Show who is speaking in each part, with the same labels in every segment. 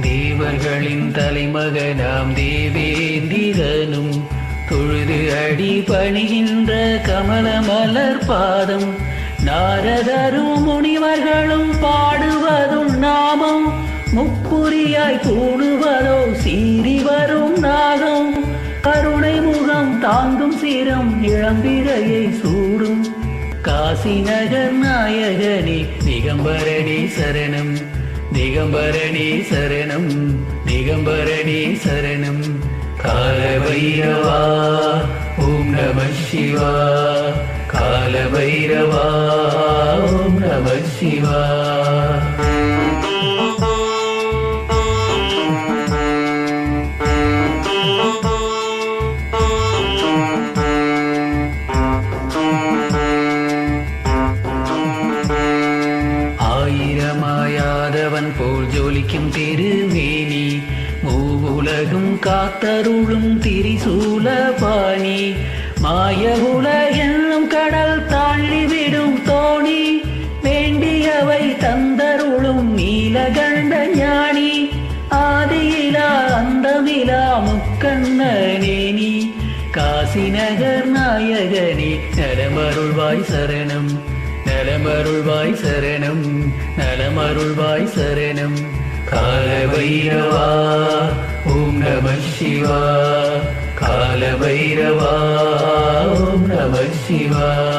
Speaker 1: தேவர்களின் தலைமகனாம் தேவேந்திரனும் தொழுது அடி பணிகின்ற கமல மலர் பாதம். நாரதரும் முனிவர்களும் பாடுவதும் நாமம். முப்புரியாய் தூணுவதோ சீறி வரும் நாகம். கருணை முகம் தாங்கும் சிரம் இளம்பிரையை சூடும். காசி நகர் நாயகனே திகம்பரணி சரணம். திகம்பரணி சரணம். திகம்பரணி சரணம். காலபைரவா ஓம் நம சிவா. காலபைரவா ஓம் நம சிவா. தேவன் போல் ஜொலிக்கும் திருமேனி மூவுலகும் காத்தருளும் திரிசூல பாணி மாயகுல என்னும் கடல் தாண்டிவிடும் தோணி வேண்டியவை தந்தருளும் நீலகண்ட ஞானி ஆதியிலா அந்தமிலா முக்கண்ணனேனி காசி நகர் நாயகனே நலமருள்வாய் சரணம். நலமருள்வாய் சரணம் நலமருள்வாய் சரணம். காலபைரவா ஓம் நம சிவா. காலபைரவா ஓம் நம சிவா.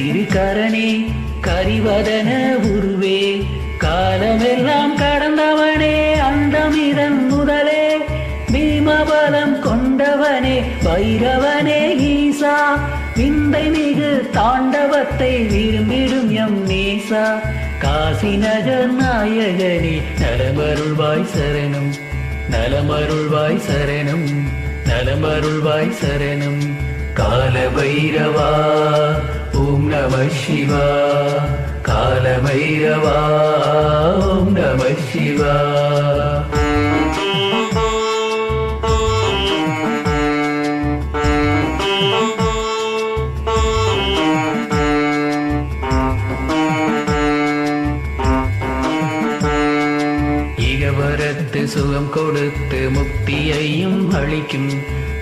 Speaker 1: திருக்கரணே கரிவதன உருவே காலமெல்லாம் கடந்தவனே அந்தமிதன் முதலே பீமபலம் கொண்டவனே பைரவனே ஈசா விந்தை மிகு தாண்டவத்தை விரும்பிடும் எம் நேசா காசி நகர் நாயகனே நலமருள்வாய் சரணம் நலமருள்வாய் சரணம் நலமருள்வாய் சரணம் கால பைரவா சிவா கால ஓம் நம சிவா இகவரத்து சுகம் கொடுத்து முக்தியையும் அளிக்கும்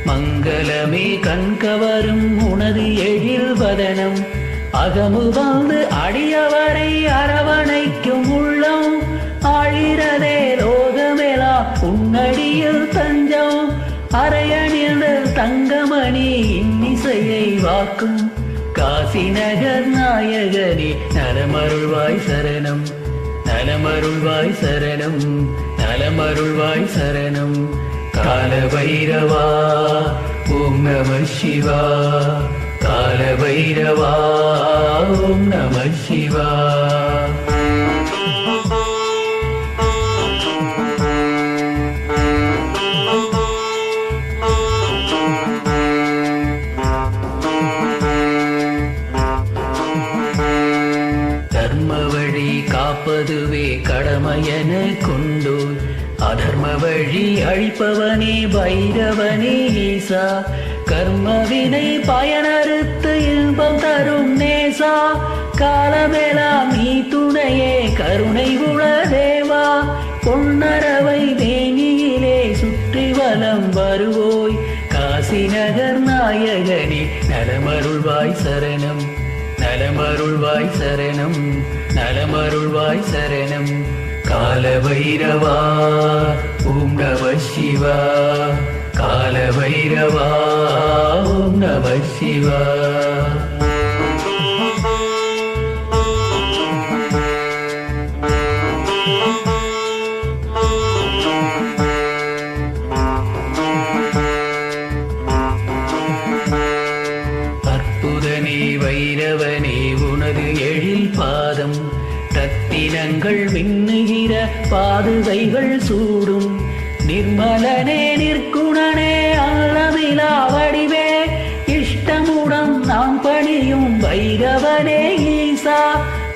Speaker 1: மங்களமே கண்கவரும் உனது எழில் வதனம். அகமு வாழ்ந்து அடியவரை அரவணைக்கும் உள்ளம். ஆழிரதே லோகமெலா உன்னடியில் தஞ்சம். அரையணிந்த தங்கமணி இன்னிசையை வாக்கும். காசி நகர் நாயகனே நலமருள்வாய் சரணம். நலமருள்வாய் சரணம். நலமருள்வாய் சரணம். கால பைரவா ஓம் நம சிவா. கால ஓம் நம சிவா. தர்ம காப்பதுவே கடமையென கொண்டு அதர்ம வழி அழிப்பவனே பைரவனே ஈசா. கர்மவினை பயனறுத்து இன்பம் தரும் நேசா. காலமெலாம் நீ துணையே கருணை உள தேவா. பொன்னரவை வேணியிலே சுற்றி வலம் வருவோய். காசி நகர் நாயகனே நலமருள்வாய் சரணம். நலமருள்வாய் சரணம். நலமருள்வாய் சரணம். காலபைரவா ஓம் நம சிவா. கால பைரவா ஓம் நம சிவா. வைரவனே உனது எழில் பாதம் ரத்தினங்கள் மின்னுகிற பாதுகைகள் சூடும். நிர்மலனே நிற்குணனே அல்லமிலா வடிவே. இஷ்டமுடன் நாம் பணியும் வைரவனே ஈசா.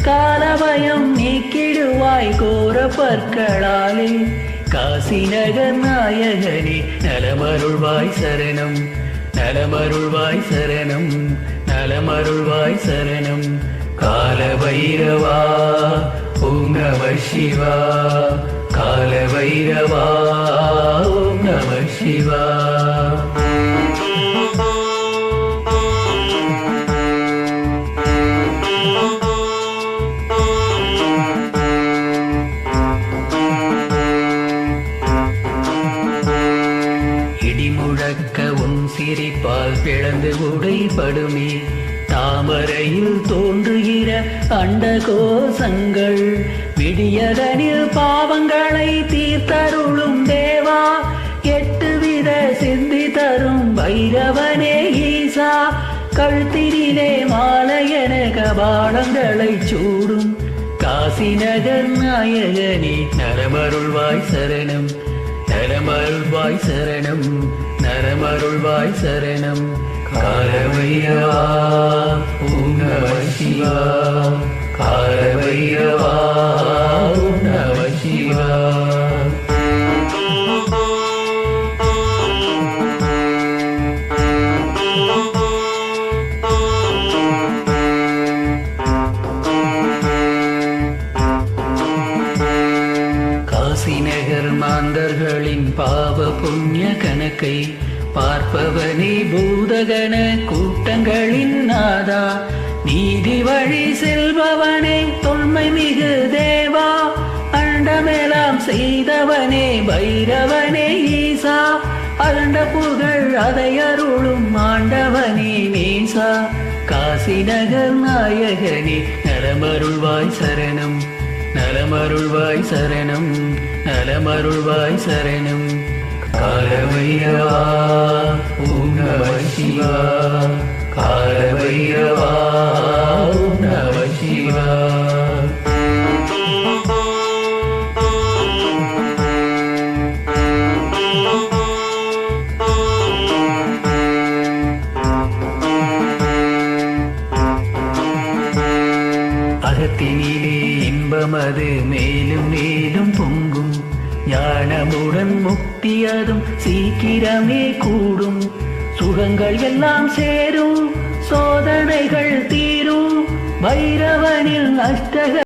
Speaker 1: காலபயம் நீக்கிடுவாய் கோர பற்களாலே. காசி நகர் நாயகனே நலமருள்வாய் சரணம். நலமருள்வாய் சரணம். நலமருள்வாய் சரணம். கால பைரவா ஓம் நம சிவா. கால பைரவா ஓம் நம சிவா. இடிமுழக்க உன் சிரிப்பால் பிளந்து உடைபடுமே. தோன்றுகிற அண்ட கோசங்கள் விடியதனில் பாவங்களை தீர்த்தருளும் தேவா. எட்டு வித சிந்தி தரும் பைரவனே ஈசா. கழுத்தினிலே மாலையன கபாலங்களை சூடும். காசி நகர் நாயகனே நரமருள்வாய் சரணம். நரமருள்வாய் சரணம் நரமருள்வாய் சரணம். காலவைரவா ஓம் நம சிவா. காலவைரவா ஓம் நம சிவா. காசி நகர் மாந்தர்களின் பாவ புண்ணிய கணக்கை பார்ப்பவனே பூதகன கூட்டங்களின் நாதா. நீதி வழி செல்பவனே தொன்மை மிகு தேவா. அண்டமெல்லாம் செய்தவனே பைரவனே ஈசா. அருண்ட புகழ் அதை அருளும் ஆண்டவனே நேசா காசி நகர் நாயகனே நலமருள்வாய் சரணம். நலமருள்வாய் சரணம். நலமருள்வாய் சரணம். காலவைரவா ஓம் நம சிவா. காலவைரவா ஓம் நம சிவா. அகத்தினிலே இன்பமது மேலும் மேலும் பொங்கும். ஞானமுடன் முக்தி அதும் சீக்கிரமே கூடும். சுகங்கள் எல்லாம் சேரும் சோதனைகள் தீரும். பைரவனில் அஷ்டக